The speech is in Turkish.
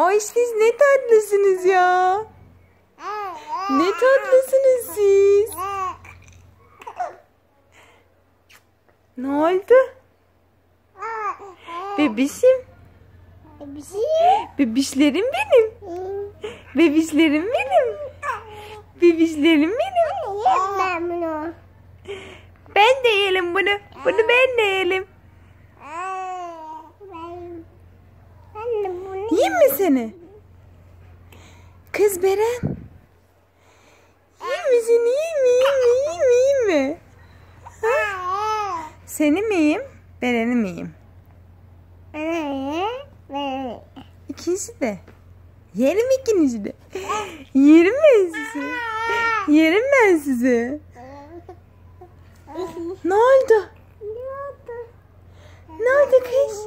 Ay siz ne tatlısınız ya. Ne tatlısınız siz. Ne oldu? Bebişim. Bebişlerim benim. Bebişlerim benim. Bebişlerim benim. Ben de yiyelim bunu. Bunu ben de yiyelim. Ben, ben de bunu Yiyeyim mi seni? Kız Beren. Yiyeyim mi seni? Yiyeyim mi? Yiyeyim mi? Yiyeyim mi? Mi? Seni mi yiyeyim? Beren'i mi yiyeyim? Ben İkisi de. Yerim ikinizi de. Yerim ben sizi. Yerim ben sizi. Ne oldu? Ne oldu kız?